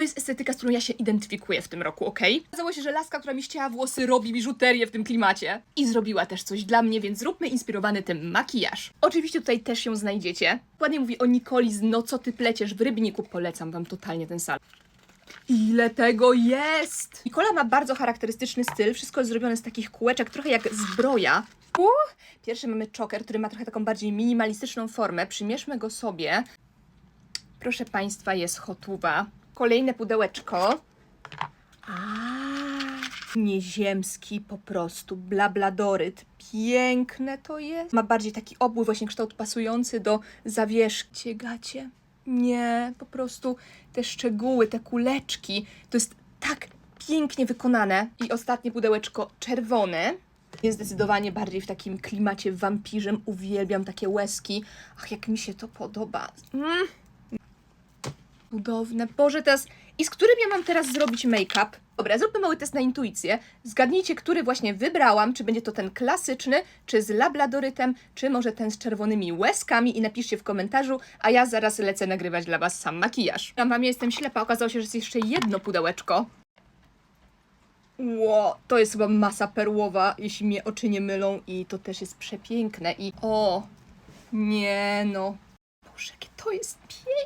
To jest estetyka, z którą ja się identyfikuję w tym roku, okej? Okazało się, że laska, która mi ścięła włosy, robi biżuterię w tym klimacie. I zrobiła też coś dla mnie, więc zróbmy inspirowany tym makijaż. Oczywiście tutaj też ją znajdziecie. Ładnie mówi o Nikoli z No co ty pleciesz w Rybniku. Polecam wam totalnie ten salon. Ile tego jest! Nikola ma bardzo charakterystyczny styl. Wszystko jest zrobione z takich kółeczek, trochę jak zbroja. Pierwszy mamy choker, który ma trochę taką bardziej minimalistyczną formę. Przymierzmy go sobie. Proszę Państwa, jest hotuwa. Kolejne pudełeczko. A, nieziemski po prostu, blabladoryt. Piękne to jest. Ma bardziej taki obły, właśnie kształt pasujący do zawieszki. Ciegacie? Nie, po prostu te szczegóły, te kuleczki, to jest tak pięknie wykonane. I ostatnie pudełeczko czerwone. Jest zdecydowanie bardziej w takim klimacie wampirzem. Uwielbiam takie łezki. Ach, jak mi się to podoba. Mm. Cudowne. Boże, teraz... I z którym ja mam teraz zrobić make-up? Dobra, zróbmy mały test na intuicję. Zgadnijcie, który właśnie wybrałam. Czy będzie to ten klasyczny, czy z labladorytem, czy może ten z czerwonymi łezkami i napiszcie w komentarzu, a ja zaraz lecę nagrywać dla Was sam makijaż. Ja mam, ja jestem ślepa, okazało się, że jest jeszcze jedno pudełeczko. Ło, to jest chyba masa perłowa, jeśli mnie oczy nie mylą i to też jest przepiękne i o, nie no. Boże, jakie to jest piękne.